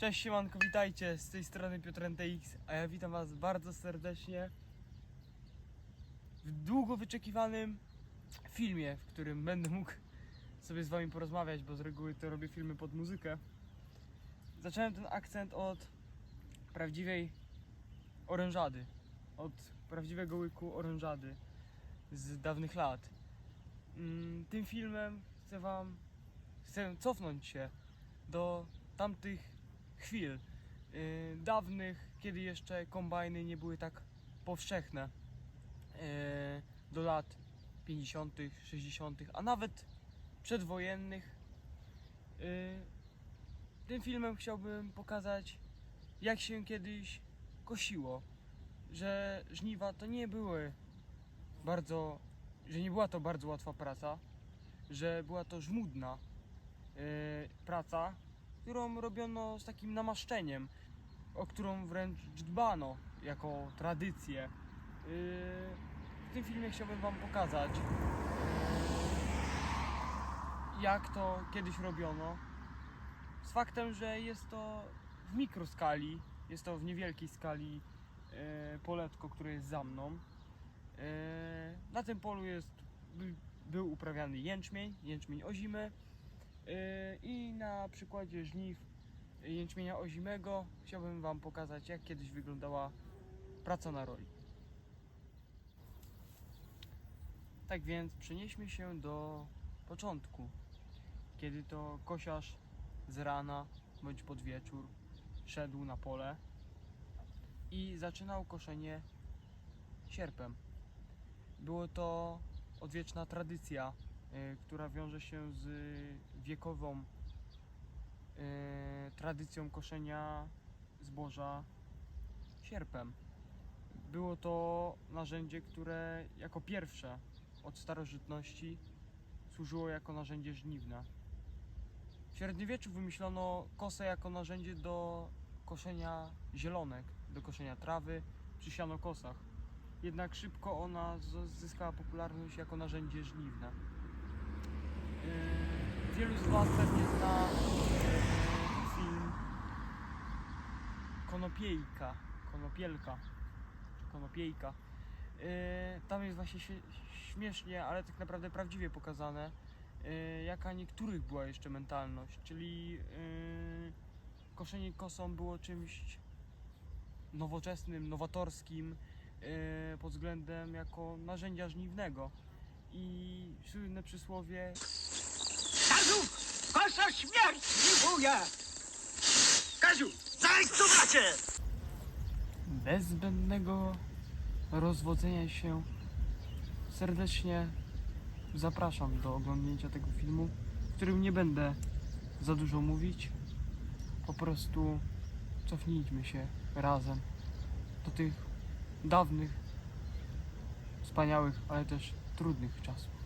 Cześć siemanko, witajcie, z tej strony Piotr NTX, a ja witam was bardzo serdecznie w długo wyczekiwanym filmie, w którym będę mógł sobie z wami porozmawiać, bo z reguły to robię filmy pod muzykę. Zacząłem ten akcent od prawdziwej orężady, od prawdziwego łyku orężady z dawnych lat. Mm, Tym filmem chcę wam, chcę cofnąć się do tamtych chwil yy, dawnych, kiedy jeszcze kombajny nie były tak powszechne. Yy, do lat 50., 60., a nawet przedwojennych. Yy, tym filmem chciałbym pokazać, jak się kiedyś kosiło. Że żniwa to nie były bardzo, że nie była to bardzo łatwa praca, że była to żmudna praca, którą robiono z takim namaszczeniem, o którą wręcz dbano jako tradycję. Yy, W tym filmie chciałbym Wam pokazać, jak to kiedyś robiono. Z faktem, że jest to w mikroskali, jest to w niewielkiej skali yy, poletko, które jest za mną. Yy, Na tym polu jest, by- był uprawiany jęczmień, jęczmień ozimy. Yy, I na przykładzie żniw jęczmienia ozimego chciałbym Wam pokazać, jak kiedyś wyglądała praca na roli. Tak więc przenieśmy się do początku, kiedy to kosiarz z rana bądź pod wieczór szedł na pole i zaczynał koszenie sierpem. Było to odwieczna tradycja y, która wiąże się z wiekową y, tradycją koszenia zboża sierpem. Było to narzędzie, które jako pierwsze od starożytności służyło jako narzędzie żniwne. W średniowieczu wymyślono kosę jako narzędzie do koszenia zielonek, do koszenia trawy przy sianokosach. Jednak szybko ona zyskała popularność jako narzędzie żniwne. Wielu z Was pewnie zna yy, film Konopiejka, Konopielka, Konopiejka. Yy, Tam jest właśnie śmiesznie, ale tak naprawdę prawdziwie pokazane, yy, jaka niektórych była jeszcze mentalność, czyli koszenie kosą było czymś nowoczesnym, nowatorskim pod względem jako narzędzia żniwnego. I słynne przysłowie Kaziu! Śmierć miłuje! Kaziu! Zajdź tu bracie! bez zbędnego rozwodzenia się serdecznie zapraszam do oglądnięcia tego filmu, w którym nie będę za dużo mówić. Po prostu cofnijmy się razem do tych dawnych, wspaniałych, ale też trudnych czasów.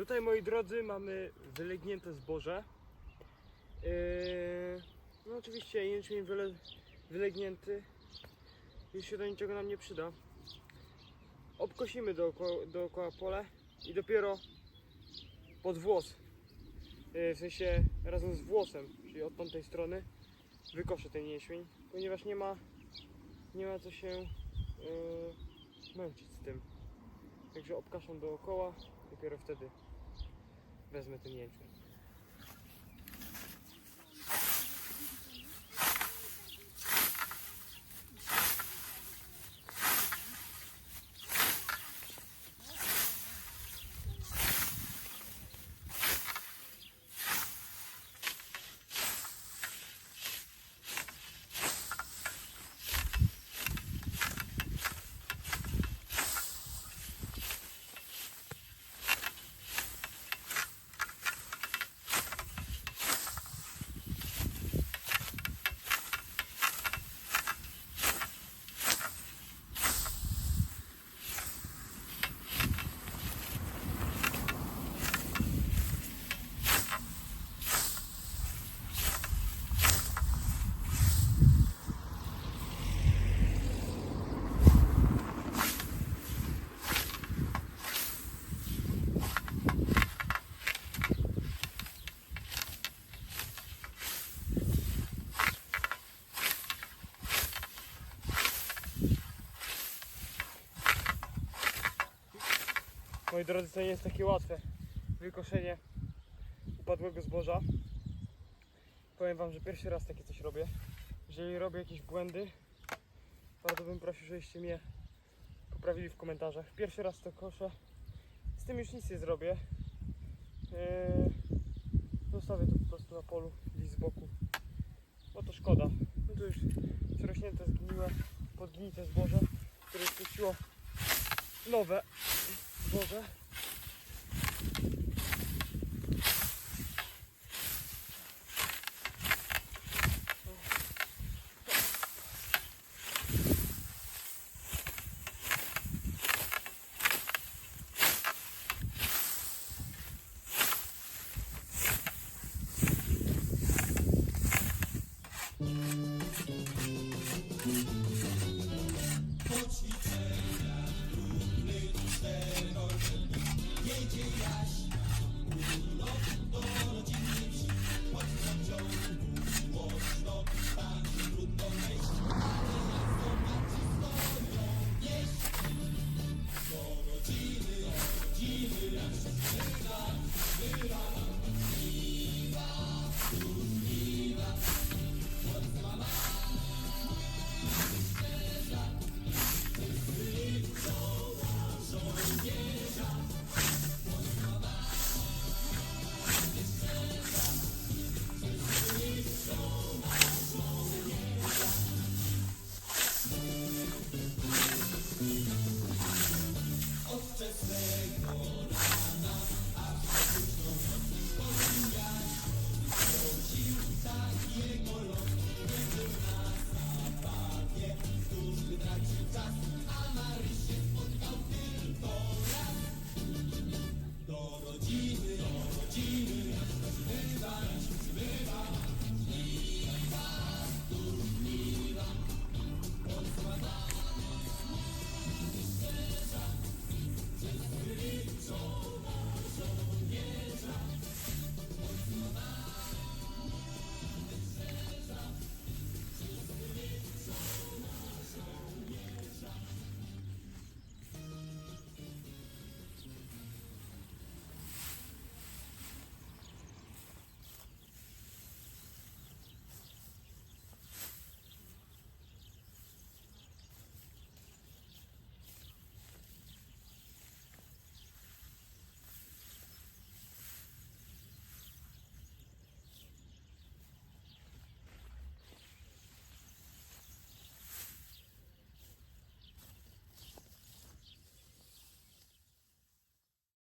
Tutaj, moi drodzy, mamy wylegnięte zboże. Yy, no oczywiście jęczmień wyle, wylegnięty. Już się do niczego nam nie przyda. Obkosimy dookoła, dookoła pole i dopiero pod włos, yy, w sensie razem z włosem, czyli od tamtej strony, wykoszę ten jęczmień, ponieważ nie ma, nie ma co się yy, męczyć z tym. Także obkaszam dookoła, dopiero wtedy wezmę ten jęczmień. Moi drodzy, to nie jest takie łatwe wykoszenie upadłego zboża. Powiem Wam, że pierwszy raz takie coś robię. Jeżeli robię jakieś błędy, bardzo bym prosił, żebyście mnie poprawili w komentarzach. Pierwszy raz to koszę. Z tym już nic nie zrobię. Eee, zostawię to po prostu na polu, gdzieś z boku. Bo to szkoda. No to już przerośnięte, zgniłe, podgnite zboże, które spuściło nowe zboże.